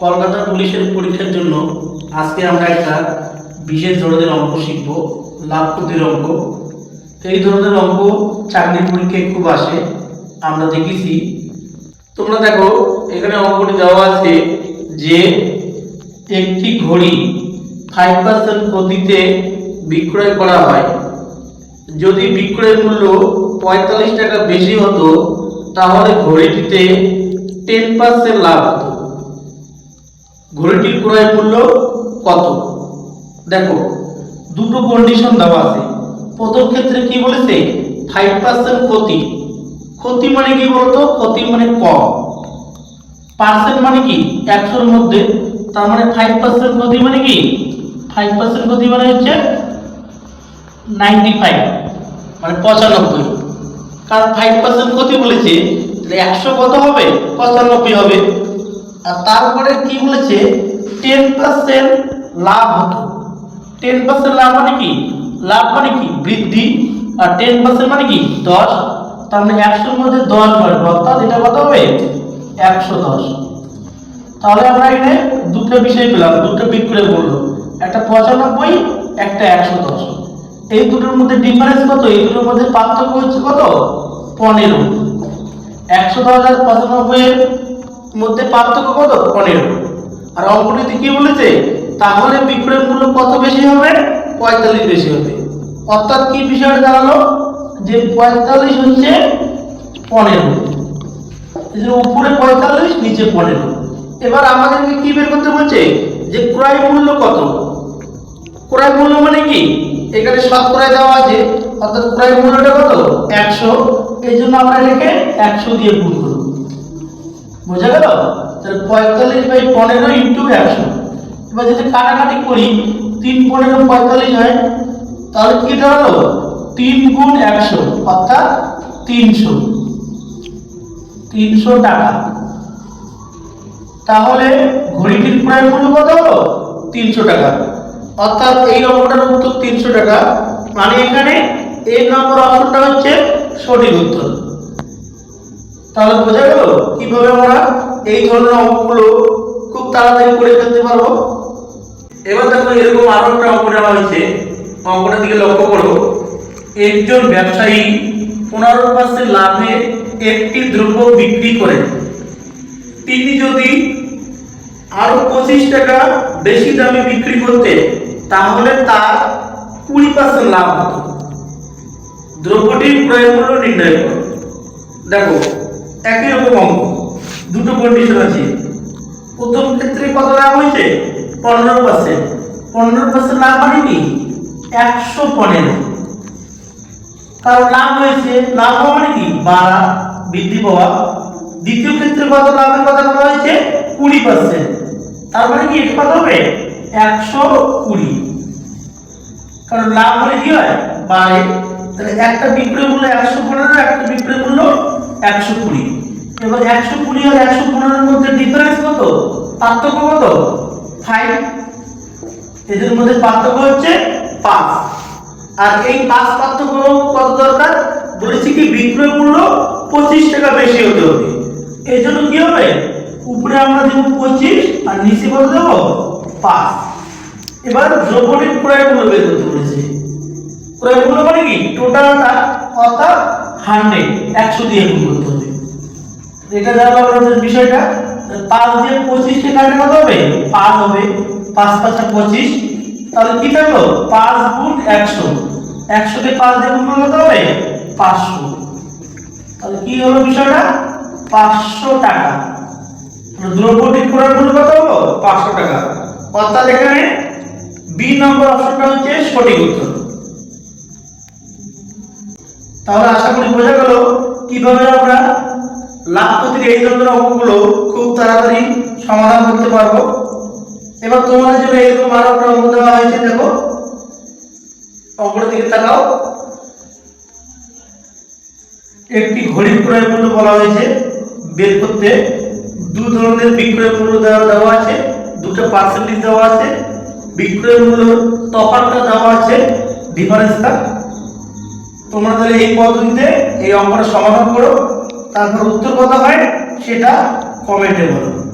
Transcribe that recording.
কলকাতা পুলিশের পরীক্ষার জন্য আজকে আমরা একটা বিশেষ ধরনের অঙ্ক শিখব লাভ ক্ষতির অঙ্ক এই ধরনের অঙ্ক চাকরির পরীক্ষায় খুব আসে, আমরা দেখেছি। তোমরা দেখো, এখানে অঙ্কটি দেওয়া আছে যে একটি ঘড়ি ফাইভ পার্সেন্ট ক্ষতিতে বিক্রয় করা হয়। যদি বিক্রয় মূল্য পঁয়তাল্লিশ টাকা বেশি হতো, তাহলে ঘড়িটিতে টেন পার্সেন্ট লাভ হতো। ঘড়িটির ক্রয় মূল্য কত? দেখো, দুটো কন্ডিশন দেওয়া আছে। প্রথম ক্ষেত্রে কি বলেছে? ফাইভ পার্সেন্ট ক্ষতি। ক্ষতি মানে কি বলতো? ক্ষতি মানে কম। পার্সেন্ট মানে কি? একশোর মধ্যে। তার মানে ফাইভ পার্সেন্ট ক্ষতি মানে কি? ফাইভ পার্সেন্ট ক্ষতি মানে হচ্ছে নাইনটি ফাইভ মানে পঁচানব্বই। কারণ ফাইভ পার্সেন্ট ক্ষতি বলেছে একশো কত হবে? পঁচানব্বই হবে। তারপরে কি বলেছে? টেন পার্সেন্ট লাভ হতো। টেন পার্সেন্ট লাভ মানে কি? লাভ মানে কি? বৃদ্ধি। আর টেন পার্সেন্ট মানে কি? দশ। তার মানে একশোর মধ্যে দশ বাড়বে অর্থাৎ এটা কত হবে? একশো দশ। তাহলে আমরা এখানে দুটো বিষয় পেলাম, দুটো বিক্রয় মূল্য একটা পঁচানব্বই, একটা একশো দশ। এই দুটোর মধ্যে ডিফারেন্স কত? এই দুটোর মধ্যে পার্থক্য হচ্ছে কত? পনেরো। একশো দশ আর পঁচানব্বই মধ্যে পার্থক্য কত? পনেরো। আর অঙ্কটিতে কি বলেছে? তাহলে বিক্রয় মূল্য কত বেশি হবে? পঁয়তাল্লিশ বেশি হবে। অর্থাৎ কি বিষয়টা দাঁড়াল? যে পঁয়তাল্লিশ হচ্ছে পনেরো। উপরে পঁয়তাল্লিশ, নিচে পনেরো। এবার আমাদেরকে কি বের করতে বলছে? যে ক্রয় মূল্য কত? ক্রয় মূল্য মানে কি? এখানে শতকরা দেওয়া আছে। অর্থাৎ ক্রয় মূল্যটা কত? একশো। এই জন্য আমরা এটাকে একশো দিয়ে গুণ বোঝা গেল? তাহলে পঁয়তাল্লিশ বাই পনেরো ইন্টু একশো। এবার যদি কাটাকাটি করি, তিন পনেরো পঁয়তাল্লিশ হয়, তাহলে কি দাঁড়াল? তিন গুণ একশো, অর্থাৎ তিনশো। তিনশো টাকা। তাহলে ঘড়িটির ক্রয় মূল্য কত হলো? তিনশো টাকা। অর্থাৎ এই অঙ্কটার উত্তর তিনশো টাকা। মানে এখানে এই নম্বর অপশনটা হচ্ছে সঠিক উত্তর। তাহলে বোঝা গেল কীভাবে আমরা এই ধরনের অঙ্কগুলো খুব তাড়াতাড়ি করে ফেলতে পারব? এবার দেখো এরকম আরও একটা অঙ্ক নেওয়া হয়েছে। অঙ্কটার দিকে লক্ষ্য করো। একজন ব্যবসায়ী পনেরো পার্সেন্ট লাভে একটি দ্রব্য বিক্রি করেন তিনি যদি আরও পঁচিশ টাকা বেশি দামে বিক্রি করতেন তাহলে তার কুড়ি পার্সেন্ট লাভ হতো দ্রব্যটির ক্রয় মূল্য নির্ণয় করো। দেখো একই রকম অঙ্ক। দুটো কন্ডিশন আছে। প্রথম ক্ষেত্রে কত লাভ হয়েছে? পনেরো পার্সেন্ট পনেরো পার্সেন্ট লাভ মানে কি? একশো পনেরো। কারণ লাভ হয়েছে, লাভ হওয়া মানে কি? বাড়া, বৃদ্ধি পাওয়া। দ্বিতীয় ক্ষেত্রে কত লাভের কথা বলা হয়েছে? কুড়ি পার্সেন্ট তার মানে কি? এটা কত হবে? একশো কুড়ি। কারণ লাভ হলে কি হয়? বাড়ে। তাহলে একটা বিক্রয় মূল্য একশো পনেরো, একটা বিক্রয় মূল্য একশো কুড়ি। এবার একশো কুড়ি আর একশো পনেরোর মধ্যে ডিফারেন্স কত? পার্থক্য কত? ফাইভ এদের মধ্যে পার্থক্য হচ্ছে পাঁচ। আর এই পাঁচ পার্থক্য কত দরকার? বলেছি কি, বিক্রয় মূল্য পঁচিশ টাকা বেশি হতে হবে। এই জন্য কি হবে? উপরে আমরা দেবো পঁচিশ আর নিচে কত দেবো? পাঁচ। এবার দ্রব্যটির ক্রয় মূল্য বের করতে বলেছে। ক্রয় মূল্য মানে কি? টোটালটা অর্থাৎ হান্ড্রেড একশো দিয়ে গুণ করতে হবে। এটা জানলাম আমাদের বিষয়টা, পাঁচ দিয়ে পঁচিশকে কাটলে কত হবে? পাঁচ হবে। পাঁচ পাঁচটা পঁচিশ। তাহলে কি থাকল? পাঁচ গুণ একশো। একশোকে পাঁচ দিয়ে গুণ করলে হবে? পাঁচশো। তাহলে কি হলো বিষয়টা? পাঁচশো টাকা। দ্রব্যটির ক্রয় মূল্য কত হলো? পাঁচশো টাকা। অর্থাৎ এখানে বি নম্বর অপশনটা হচ্ছে সঠিক উত্তর। তাহলে আশা করি বোঝা গেল কীভাবে আমরা লাভ ক্ষতির এই ধরনের অঙ্কগুলো খুব তাড়াতাড়ি সমাধান করতে পারব। এবার তোমাদের জন্য এরকম আরও একটা অঙ্ক দেওয়া হয়েছে, দেখো। অঙ্কটার দিকে তাকাও। একটি ঘড়ির ক্রয় মূল্য বলা হয়েছে। বের করতে দু ধরনের বিক্রয় মূল্য দেওয়া দেওয়া আছে, দুটো পার্সেন্টেজ দেওয়া আছে। বিক্রয় মূল্য তফাৎটা দেওয়া আছে ডিফারেন্সটা তোমরা তাহলে এই পদ্ধতিতে এই অঙ্কটা সমাধান করো। তারপর উত্তর কত হয়? সেটা কমেন্টে বলো।